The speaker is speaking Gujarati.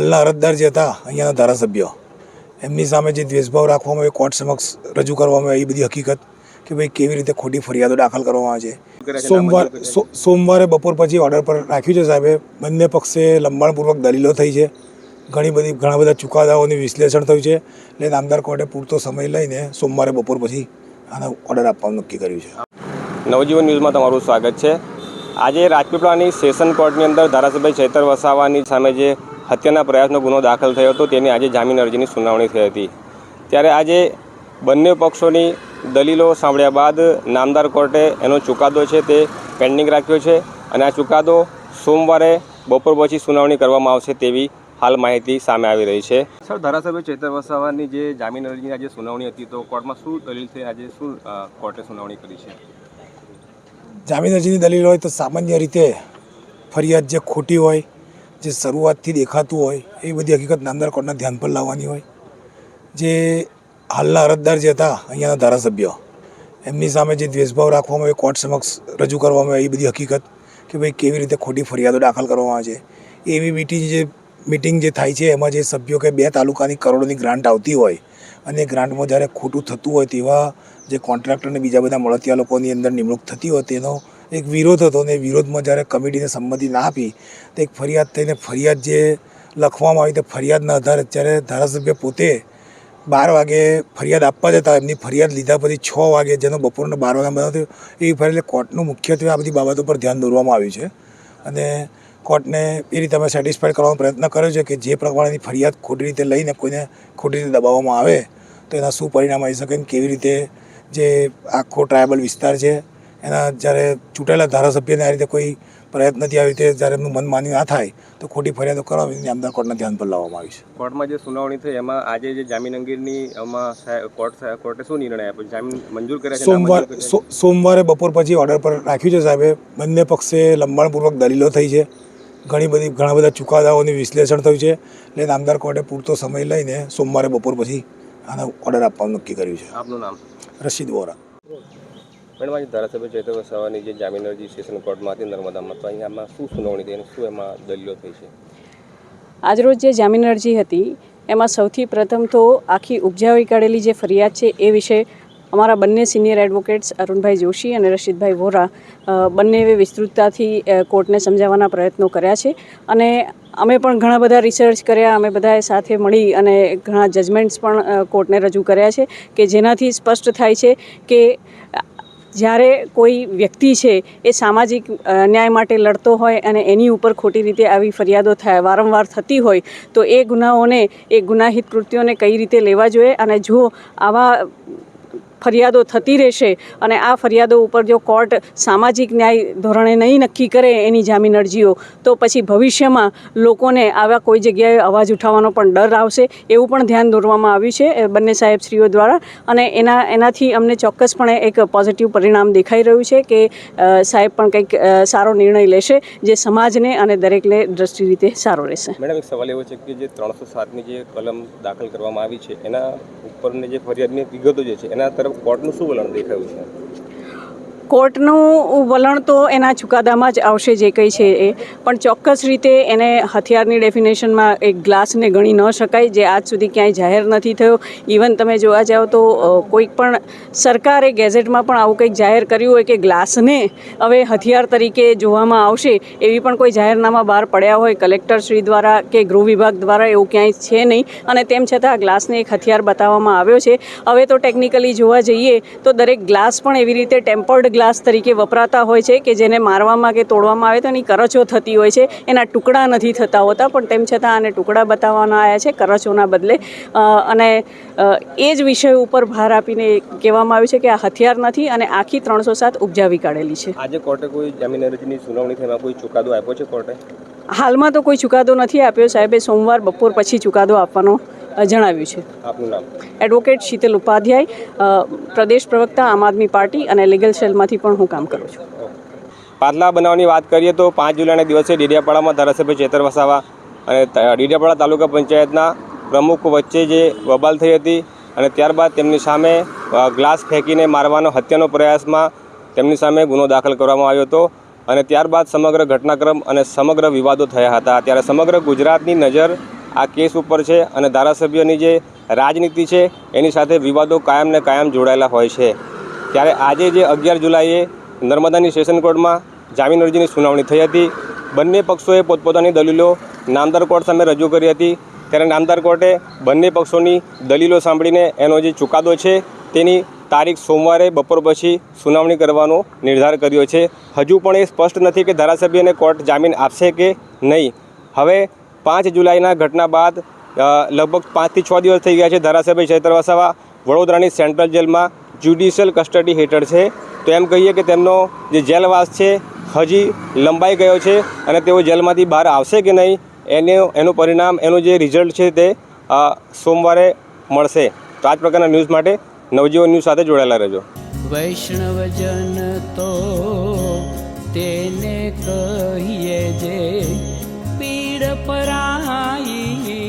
હાલના અરજદાર જે હતા, અહીંયાના ધારાસભ્ય. એમની સામે જે દ્વેષભાવ રાખવામાં આવ્યો, કોર્ટ સમક્ષ રજૂ કરવામાં આવી એ બધી હકીકત કે ભાઈ કેવી રીતે ખોટી ફરિયાદો દાખલ કરવામાં આવે છે. સોમવાર સોમવારે બપોર પછી ઓર્ડર પર રાખ્યું છે સાહેબે. બંને પક્ષે લંબાણપૂર્વક દલીલો થઈ છે. ઘણી બધી, ઘણા બધા ચુકાદાઓનું વિશ્લેષણ થયું છે. એટલે નામદાર કોર્ટે પૂરતો સમય લઈને સોમવારે બપોર પછી આનો ઓર્ડર આપવાનું નક્કી કર્યું છે. નવજીવન ન્યૂઝમાં તમારું સ્વાગત છે. આજે રાજપીપળાની સેશન કોર્ટની અંદર ધારાસભ્ય ચૈતર વસાવાની સામે જે હત્યાના પ્રયાસનો ગુનો દાખલ થયો હતો. તેની આજે જામીન અરજીની સુનાવણી થઈ હતી. ત્યારે આજે બંને પક્ષોની દલીલો સાંભળ્યા બાદ નામદાર કોર્ટે એનો ચુકાદો છે તે પેન્ડિંગ રાખ્યો છે અને આ ચુકાદો સોમવારે બપોર પછી સુનાવણી કરવામાં આવશે તેવી હાલ માહિતી સામે આવી રહી છે. સર ધારાસભ્ય ચેતર વસાવાની જે જામીન અરજીની આજે સુનાવણી હતી તો કોર્ટમાં શું દલીલ થઈ? આજે શું કોર્ટે સુનાવણી કરી છે? જામીન અરજીની દલીલ હોય તો સામાન્ય રીતે ફરિયાદ જે ખોટી હોય જે શરૂઆતથી દેખાતું હોય, એ બધી હકીકત નામદાર કોર્ટના ધ્યાન પર લાવવાની હોય. જે હાલના અરજદાર જે હતા, અહીંયાના ધારાસભ્ય, એમની સામે જે દ્વેષભાવ રાખવામાં આવ્યો, કોર્ટ સમક્ષ રજૂ કરવામાં આવી એ બધી હકીકત કે ભાઈ કેવી રીતે ખોટી ફરિયાદો દાખલ કરવામાં આવે છે. એવી મીટિંગ જે મિટિંગ જે થાય છે, એમાં જે સભ્યો કે બે તાલુકાની કરોડોની ગ્રાન્ટ આવતી હોય અને ગ્રાન્ટમાં જ્યારે ખોટું થતું હોય તેવા જે કોન્ટ્રાક્ટર અને બીજા બધા મળતિયા લોકોની અંદર નિમણૂક થતી હોય તેનો એક વિરોધ હતો એ વિરોધમાં જ્યારે કમિટીને સંમતિ ના આપી, તો એક ફરિયાદ થઈને ફરિયાદ જે લખવામાં આવી તે ફરિયાદના આધારે જ્યારે ધારાસભ્ય પોતે બાર વાગે ફરિયાદ આપવા જતા, એમની ફરિયાદ લીધા પછી છ વાગે જેનો બપોરના બાર વાગ્યા બનાવ થયો એ ફરિયાદ કોર્ટનું મુખ્યત્વે આ બધી બાબતો પર ધ્યાન દોરવામાં આવ્યું છે. અને કોર્ટને એ રીતે અમે સેટિસ્ફાઈડ કરવાનો પ્રયત્ન કર્યો છે કે જે પ્રમાણેની ફરિયાદ ખોટી રીતે લઈને કોઈને ખોટી રીતે દબાવવામાં આવે, તો એના શું પરિણામ આવી શકે કેવી રીતે જે આખો ટ્રાયબલ વિસ્તાર છે એના જ્યારે ચૂંટાયેલા ધારાસભ્યને આ રીતે કોઈ પ્રયત્નથી આવી રીતે જ્યારે એમનું મન માન્યું ના થાય તો ખોટી ફરિયાદો કરાવીને નામદાર કોર્ટના ધ્યાન પર લાવવામાં આવી છે. કોર્ટમાં જે સુનાવણી થઈ એમાં આજે જે જામીન અંગેની એમાં કોર્ટ કોર્ટે શું નિર્ણય આપ્યો? જામીન મંજૂર કર્યા સોમવાર સોમવારે બપોર પછી ઓર્ડર પર રાખ્યું છે સાહેબે. બંને પક્ષે લંબાણપૂર્વક દલીલો થઈ છે. ઘણી બધી ઘણા બધા ચુકાદાઓનું વિશ્લેષણ થયું છે. એટલે નામદાર કોર્ટે પૂરતો સમય લઈને સોમવારે બપોર પછી આનો ઓર્ડર આપવાનું નક્કી કર્યું છે. આપનું નામ? રશીદ વોરા. મેડમ આજે ધારાસભ્ય ચૈતર વસાવાની જે જામીન અરજી સેશન કોર્ટમાં હતી નર્મદામાં તો અહીંયામાં શું સુનાવણી થઈ અને શું એમાં દલીલો થઈ છે? આજરોજ જે જામીન અરજી હતી એમાં સૌથી પ્રથમ તો આખી ઉપજાવી કાઢેલી જે ફરિયાદ છે એ વિશે અમારા બંને સિનિયર એડવોકેટ્સ અરુણભાઈ જોશી અને રશીદભાઈ વોરા અ, બંને વિસ્તૃતતાથી કોર્ટને સમજાવવાના પ્રયત્નો કર્યા છે. અને અમે પણ ઘણા બધા રિસર્ચ કર્યા અમે બધાએ સાથે મળી અને ઘણા જજમેન્ટ્સ પણ કોર્ટને રજૂ કર્યા છે કે જેનાથી સ્પષ્ટ થાય છે કે જ્યારે કોઈ વ્યક્તિ છે એ સામાજિક ન્યાય માટે લડતો હોય અને એની ઉપર ખોટી રીતે આવી ફરિયાદો થાય, વારંવાર થતી હોય, તો એ ગુનાઓને, એ ગુનાહિત કૃત્યોને કઈ રીતે લેવા જોઈએ? અને જો આવા ફરિયાદો થતી રહેશે અને આ ફરિયાદો ઉપર જો કોર્ટ સામાજિક ન્યાય ધોરણે નહીં નક્કી કરે એની જામીન અરજીઓ, તો પછી ભવિષ્યમાં લોકોને આવા કોઈ જગ્યાએ અવાજ ઉઠાવવાનો પણ ડર આવશે એવું પણ ધ્યાન દોરવામાં આવ્યું છે બંને સાહેબશ્રીઓ દ્વારા. અને એના, એનાથી અમને ચોક્કસપણે એક પોઝિટિવ પરિણામ દેખાઈ રહ્યું છે કે સાહેબ પણ કંઈક સારો નિર્ણય લેશે જે સમાજને અને દરેકને દ્રષ્ટિ રીતે સારો રહેશે. મેડમ, એક સવાલ એવો છે કે જે ત્રણસો સાતની જે કલમ દાખલ કરવામાં આવી છે, એના ઉપરની જે ફરિયાદની વિગતો જે છે, એના તરફ કોર્ટનું શું વલણ દેખાયું છે? કોર્ટનું વલણ તો એના ચુકાદામાં જ આવશે જે કંઈ છે એ. પણ ચોક્કસ રીતે એને હથિયારની ડેફિનેશનમાં એક ગ્લાસને ગણી ન શકાય, જે આજ સુધી ક્યાંય જાહેર નથી થયો. ઇવન તમે જોવા જાઓ તો કોઈક પણ સરકારે ગેઝેટમાં પણ આવું કંઈક જાહેર કર્યું હોય કે ગ્લાસને હવે હથિયાર તરીકે જોવામાં આવશે, એવી પણ કોઈ જાહેરનામા બહાર પડ્યા હોય કલેક્ટર શ્રી દ્વારા કે ગૃહ વિભાગ દ્વારા, એવું ક્યાંય છે નહીં. અને તેમ છતાં ગ્લાસને એક હથિયાર બતાવવામાં આવ્યો છે. હવે તો ટેકનિકલી જોવા જઈએ તો દરેક ગ્લાસ પણ એવી રીતે ટેમ્પર્ડ ગ્લાસ તરીકે વપરાતા હોય છે કે જેને મારવામાં કે તોડવામાં આવે તો એની કરચો થતી હોય છે. એના ટુકડા નથી થતા હોતા પણ તેમ છતાં આને ટુકડા બતાવવાના આવ્યા છે કરચોના બદલે. અને એ જ વિષય ઉપર ભાર આપીને કહેવામાં આવ્યું છે કે આ હથિયાર નથી અને આખી ત્રણસો સાત ઉપજાવી કાઢેલી છે. આજે કોર્ટે કોઈ જામીન અરજીની સુનાવણી થઈ કોઈ ચુકાદો આપ્યો છે કોર્ટે? હાલમાં તો કોઈ ચુકાદો નથી આપ્યો સાહેબે સોમવાર બપોર પછી ચુકાદો આપવાનો જણાવ્યું છે. આપનું નામ? એડવોકેટ શીતલ ઉપાધ્યાય પ્રદેશ પ્રવક્તા આમ આદમી પાર્ટી અને લીગલ સેલમાંથી પણ હું કામ કરું છું. પાદલા બનાવની વાત કરીએ તો પાંચ જુલાઈના દિવસે ડેડિયાપાડામાં ધારાસભ્ય ચેતર વસાવા અને ડીડિયાપાડા તાલુકા પંચાયતના પ્રમુખ વચ્ચે જે બબાલ થઈ હતી અને ત્યારબાદ તેમની સામે ગ્લાસ ફેંકીને મારવાનો હત્યાનો પ્રયાસમાં તેમની સામે ગુનો દાખલ કરવામાં આવ્યો હતો અને ત્યારબાદ સમગ્ર ઘટનાક્રમ અને સમગ્ર વિવાદો થયા હતા. ત્યારે સમગ્ર ગુજરાતની નજર આ કેસ ઉપર છે અને ધારાસભ્યની જે રાજનીતિ છે, એની સાથે વિવાદો કાયમ ને કાયમ જોડાયેલા હોય છે. ત્યારે આજે જે અગિયાર જુલાઈએ નર્મદાની સેશન કોર્ટમાં જામીન અરજીની સુનાવણી થઈ હતી. બંને પક્ષોએ પોતપોતાની દલીલો નામદાર કોર્ટ સામે રજૂ કરી હતી. ત્યારે નામદાર કોર્ટે બંને પક્ષોની દલીલો સાંભળીને એનો જે ચુકાદો છે, તેની તારીખ સોમવારે બપોર પછી સુનાવણી કરવાનો નિર્ધાર કર્યો છે. હજુ પણ એ સ્પષ્ટ નથી કે ધારાસભ્યને કોર્ટ જામીન આપશે કે નહીં. હવે પાંચ જુલાઈના ઘટના બાદ લગભગ પાંચથી છ દિવસ થઈ ગયા છે ધારાસભ્ય ચૈત્ર વસાવા વડોદરાની સેન્ટ્રલ જેલમાં જ્યુડિશિયલ કસ્ટડી હેઠળ છે. તો એમ કહીએ કે તેમનો જે જેલવાસ છે, હજી લંબાઈ ગયો છે અને તેઓ જેલમાંથી બહાર આવશે કે નહીં, એને, એનું પરિણામ, એનું જે રિઝલ્ટ છે તે સોમવારે મળશે. તો આ જ પ્રકારના ન્યૂઝ માટે નવજીવન ન્યૂઝ સાથે જોડાયેલા રહેજો. વૈષ્ણવજન તો તેને કહીએ જે પીડ પરાઈ